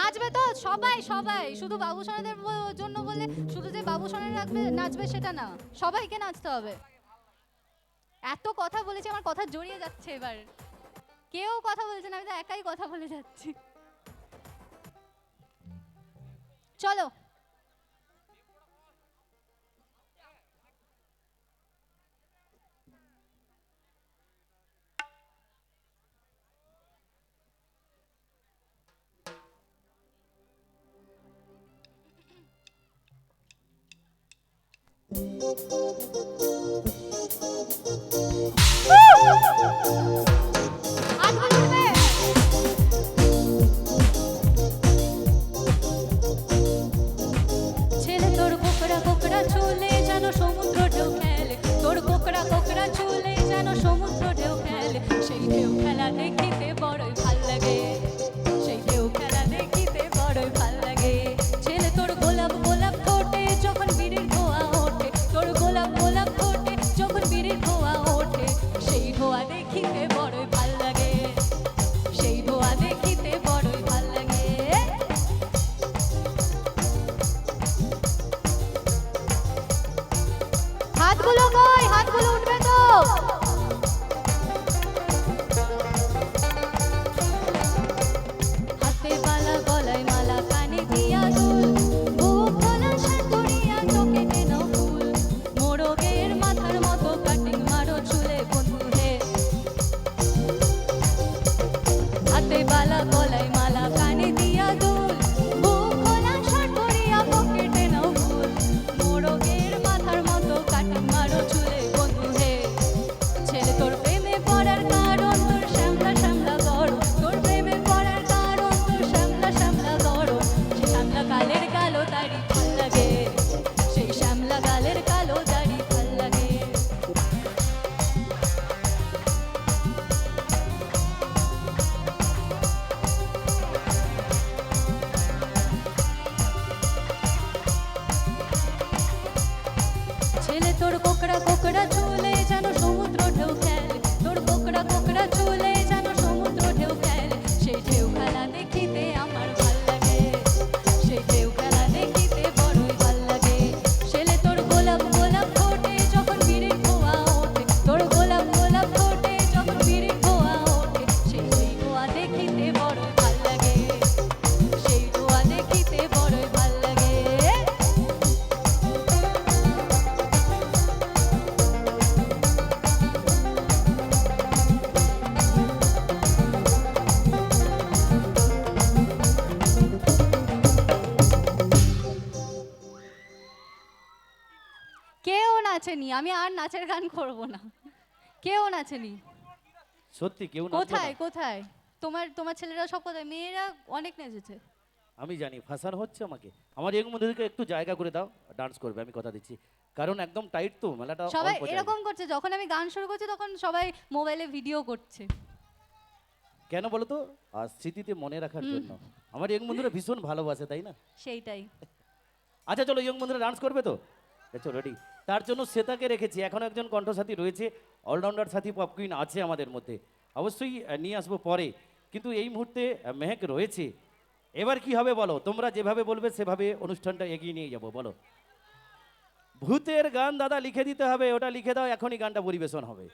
নাচবে তো? সবাই সবাই। শুধু বাবু সোনাদের জন্য বলে শুধু যে বাবু রাখবে, নাচবে সেটা না। সবাইকে নাচতে হবে। এত কথা বলেছি, আমার কথা জড়িয়ে যাচ্ছে এবার। কেউ কথা বলছে না, আমি তো একাই কথা বলে যাচ্ছি। চলো সমুদ্র ঢেউ খেলে। সেই ঢেউ খেলা দেখিতে হাতগুলো কই হাতগুলো উঠবে তো। মাথার মতো কাটিং মারো চুলে বন্ধু হে কেউ নাচেনি আমি আর নাচের গান করব না। কেউ নাচেনি। সত্যি কেউ নাচলো না? কোথায় কোথায়? তোমার তোমার ছেলেরা সব কোথায়? মেয়েরা অনেক নেচেছে। আমি জানি ফাঁসানো হচ্ছে আমাকে। আমার এই মধ্যে একটু জায়গা করে দাও ডান্স করবে আমি কথা দিচ্ছি। কারণ একদম টাইট তো মেলাটা সবাই অল্প জায়গা। এরকম করছে যখন আমি গান শুরু করছি তখন সবাই মোবাইলে ভিডিও করছে। কেন বলো তো? আর স্মৃতিতে মনে রাখার জন্য। আমার ইয়ং বন্ধুরা ভীষণ ভালোবাসে তাই না? সেইটাই। আচ্ছা চলো ইয়ং বন্ধুরা ডান্স করবে তো? রেডি তার জন্য শ্বেতাকে রেখেছি। এখন একজন কণ্ঠসাথী রয়েছে। অলরাউন্ডার সাথী পপকুইন আছে আমাদের মধ্যে। অবশ্যই নিয়ে আসব পরে। কিন্তু এই মুহূর্তে মেহেক রয়েছে। এবার কি হবে বলো? তোমরা যেভাবে বলবে, সেভাবে অনুষ্ঠানটা এগিয়ে নিয়ে যাব, বলো। ভূতের গান দাদা লিখে দিতে হবে। ওটা লিখে দাও, এখনই গানটা পরিবেশন হবে।